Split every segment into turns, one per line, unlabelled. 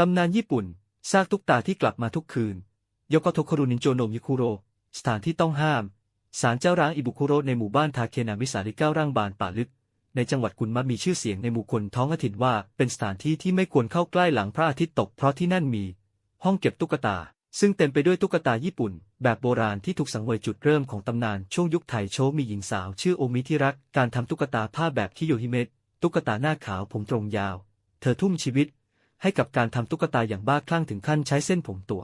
ตำนานญี่ปุ่น ซากตุ๊กตาที่กลับมาทุกคืนโยโกโทโครุนินโจโนมิคุโร สถานที่ต้องห้าม ศาลเจ้าร้างอิบุคุโรในหมู่บ้านทาเคนามิสาริเก้าร่างบานป่าลึก ในจังหวัดกุนมะมีชื่อเสียงในหมู่คนท้องถิ่นว่า เป็นสถานที่ที่ไม่ควรเข้าใกล้หลังพระอาทิตย์ตก เพราะที่นั่นมี ห้องเก็บตุ๊กตา ซึ่งเต็มไปด้วยตุ๊กตาญี่ปุ่น แบบโบราณที่ถูกสังเวยจุดเริ่มของตำนานช่วงยุคไทโชมีหญิงสาว ชื่อโอมิที่รักการทำตุ๊กตาผ้าแบบคิโยฮิเมะตุ๊กตาหน้าขาวผมตรงยาว เธอทุ่มชีวิต ให้กับการทำตุ๊กตาอย่างบ้าคลั่งถึงขั้นใช้เส้นผมตัว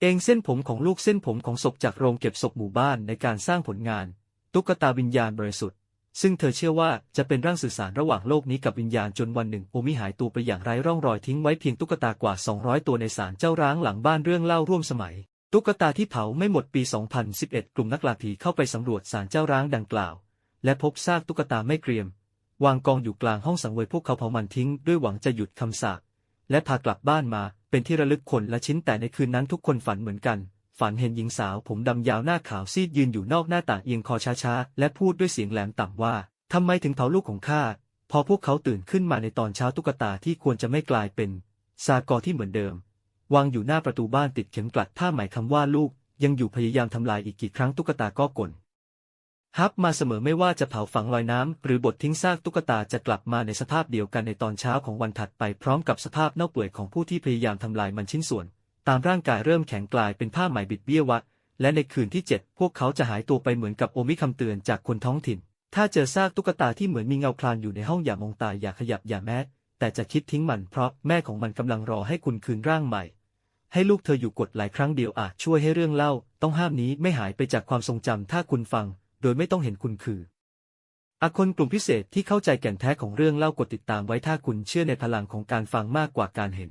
เองเส้นผมของลูกเส้นผมของศพจากโรงเก็บศพหมู่บ้านในการสร้างผลงาน ตุ๊กตาวิญญาณบริสุทธิ์ ซึ่งเธอเชื่อว่าจะเป็นร่างสื่อสารระหว่างโลกนี้กับวิญญาณจนวันหนึ่งโอมิหายตัวไปอย่างไร้ร่องรอยทิ้งไว้เพียงตุ๊กตากว่า 200 ตัวในศาลเจ้าร้างหลังบ้านเรื่องเล่าร่วมสมัย ตุ๊กตาที่เผาไม่หมดปี 2011 กลุ่มนักล่าผีเข้าไปสำรวจศาลเจ้าร้างดังกล่าว และพบซากตุ๊กตาไม่เกรียมวางกองอยู่กลางห้องสังเวยพวกเขาเผามันทิ้งด้วยหวังจะหยุดคำสาป และพากลับบ้านมาเป็นที่ระลึกคนละชิ้นแต่ในคืนนั้นทุกคนฝันเหมือนกัน ฝันเห็นหญิงสาวผมดำยาวหน้าขาวซีดยืนอยู่นอกหน้าต่างเอียงคอช้าๆ และพูดด้วยเสียงแหลมต่ำว่าทำไมถึงเผาลูกของข้าพอพวกเขาตื่นขึ้นมาในตอนเช้าตุ๊กตาที่ควรจะไม่กลายเป็นซากอที่เหมือนเดิม วางอยู่หน้าประตูบ้านติดเข็มกลัดผ้าไหมคำว่าลูก ยังอยู่พยายามทำลายอีกกี่ครั้งตุ๊กตาก็กลน ฮับมาเสมอไม่ว่าจะเผาฝังลอยน้ำ หรือบดทิ้งซากตุ๊กตาจะกลับมาในสภาพเดียวกันในตอนเช้าของวันถัดไปพร้อมกับสภาพเน่าเปื่อยของผู้ที่พยายามทำลายมันชิ้นส่วน ตามร่างกายเริ่มแข็งกลายเป็นผ้าไหมบิดเบี้ยววัด และในคืนที่เจ็ดพวกเขาจะหายตัวไปเหมือนกับโอมิคำเตือนจากคนท้องถิ่น ถ้าเจอซากตุ๊กตาที่เหมือนมีเงาคลานอยู่ในห้องอย่ามองตาอย่าขยับอย่าแม้แต่จะคิดทิ้งมันเพราะแม่ของมันกำลังรอให้คุณคืนร่างใหม่ ให้ลูกเธออยู่กดหลายครั้งเดียวอาจช่วยให้เรื่องเล่า ต้องห้ามนี้ไม่หายไปจากความทรงจำถ้าคุณฟัง โดยไม่ต้องเห็นคุณคืออาคนกลุ่มพิเศษที่เข้าใจแก่นแท้ของเรื่องเล่ากดติดตามไว้ถ้าคุณเชื่อในพลังของการฟังมากกว่าการเห็น